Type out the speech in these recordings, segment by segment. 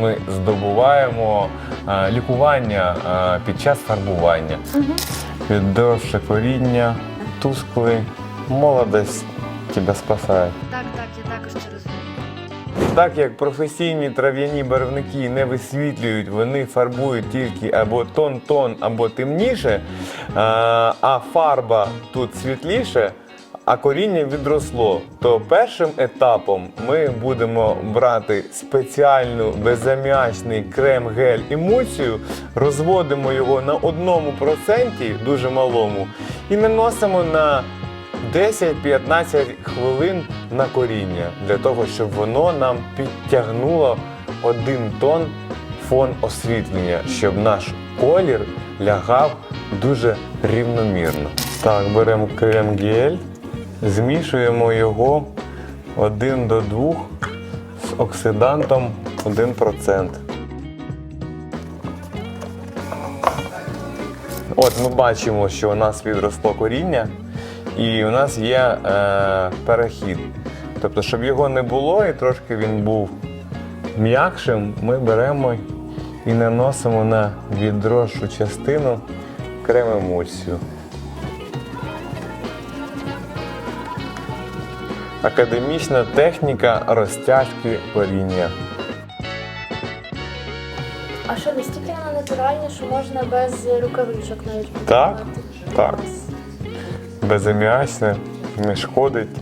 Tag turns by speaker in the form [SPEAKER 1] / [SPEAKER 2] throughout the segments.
[SPEAKER 1] ми здобуваємо е, лікування е, під час фарбування. Віддовше коріння, тусклий, молодость тебе спасає.
[SPEAKER 2] Так, так, я також це розумію.
[SPEAKER 1] Так як професійні трав'яні барвники не висвітлюють, вони фарбують тільки або тон-тон, або темніше, е, а фарба тут світліше, а коріння відросло, то першим етапом ми будемо брати спеціальну безаміачний крем-гель емульсію, розводимо його на одному проценті, дуже малому, і наносимо на 10-15 хвилин на коріння для того, щоб воно нам підтягнуло один тон фон освітлення, щоб наш колір лягав дуже рівномірно. Так, беремо крем-гель, змішуємо його 1 до 2 з оксидантом 1%. От ми бачимо, що у нас відросло коріння, і у нас є е, перехід. Тобто, щоб його не було і трошки він був м'якшим, ми беремо і наносимо на відросшу частину крем-емульсію. Академічна техніка розтяжки коріння.
[SPEAKER 3] А що настільки вона натуральна, що можна без рукавичок навіть
[SPEAKER 1] Так, так.
[SPEAKER 3] Клас.
[SPEAKER 1] Безаміачне, не шкодить,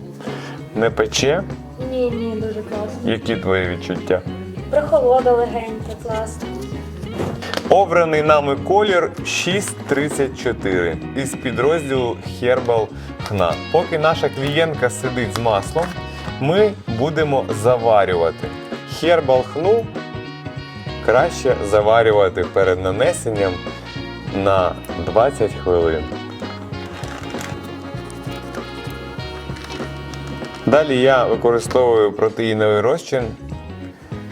[SPEAKER 1] не пече.
[SPEAKER 3] Ні, ні, дуже класно.
[SPEAKER 1] Які твої відчуття?
[SPEAKER 3] Прохолода легенька, класно.
[SPEAKER 1] Обраний нами колір 634 із підрозділу Herbal Хна. Поки наша клієнтка сидить з маслом, ми будемо заварювати. Herbal хну краще заварювати перед нанесенням на 20 хвилин. Далі я використовую протеїновий розчин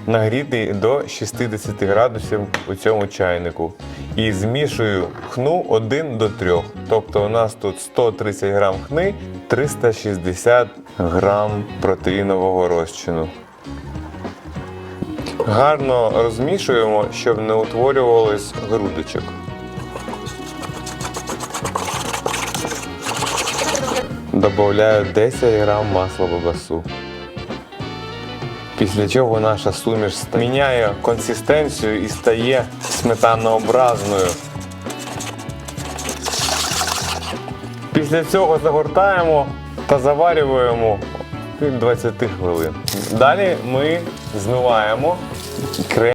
[SPEAKER 1] нагрітий до 60 градусів у цьому чайнику. І змішую хну 1 до 3. Тобто у нас тут 130 грам хни, 360 грам протеїнового розчину. Гарно розмішуємо, щоб не утворювалось грудочок. Добавляю 10 грам масла бабасу. Після чого наша суміш міняє консистенцію і стає сметанообразною. Після цього загортаємо та заварюємо від 20 хвилин. Далі ми змиваємо крем.